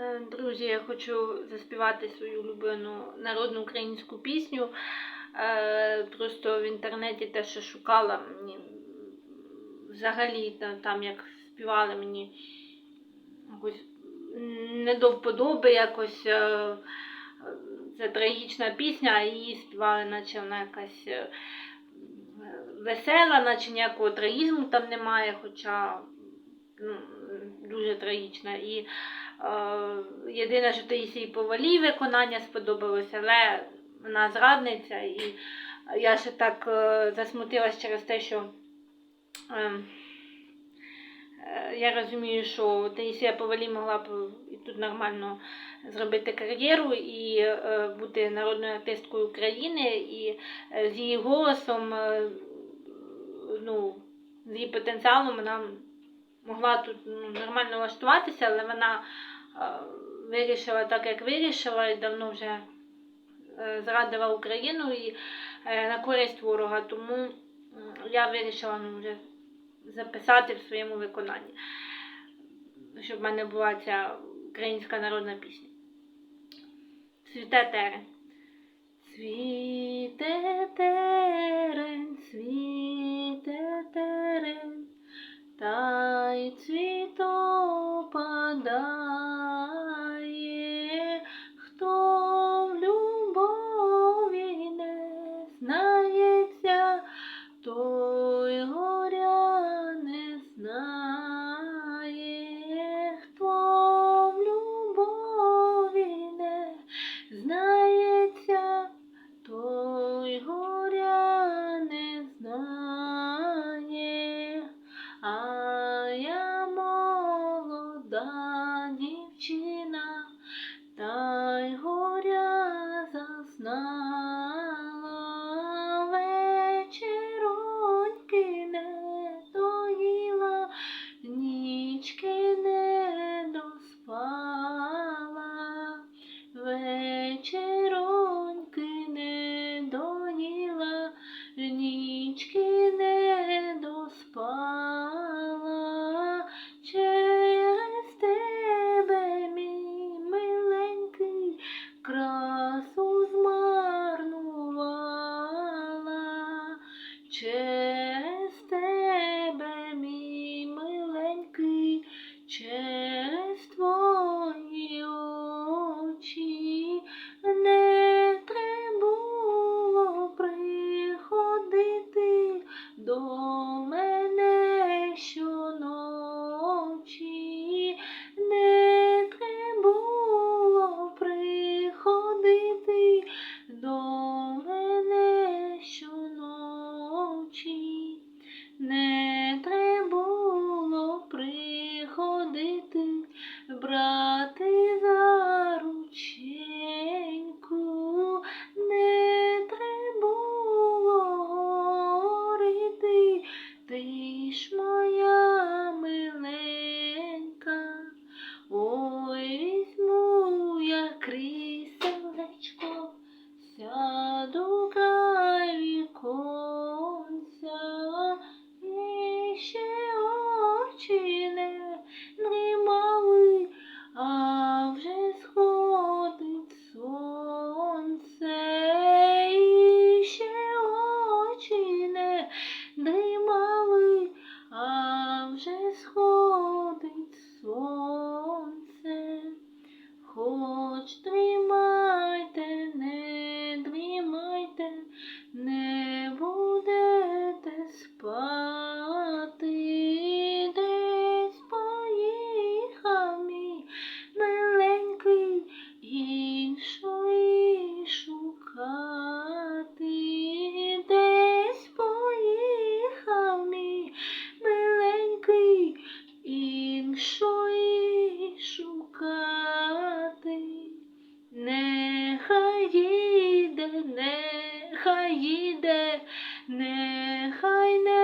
Е, Друзі, я хочу заспівати свою улюблену народну українську пісню. Е, Просто в інтернеті те, що шукала, мені взагалі там як співали мені якось не до вподоби якось. е, Це трагічна пісня, а її співали, наче вона якась весела, наче ніякого трагізму там немає, хоча ну, дуже трагічна. І е, єдине, що Таїсії Повалій виконання сподобалося, але вона зрадниця, і я ще так е, засмутилась через те, що е, е, я розумію, що Таїсія Повалій могла б і тут нормально зробити кар'єру і е, бути народною артисткою України, і е, з її голосом, е, ну, з її потенціалом вона могла тут ну, нормально влаштуватися, але вона е, вирішила так, як вирішила, і давно вже е, зрадила Україну і е, на користь ворога. Тому я вирішила ну, вже записати в своєму виконанні, щоб в мене була ця українська народна пісня. Цвіте терен. Цвіте Lord, three їде, нехай не.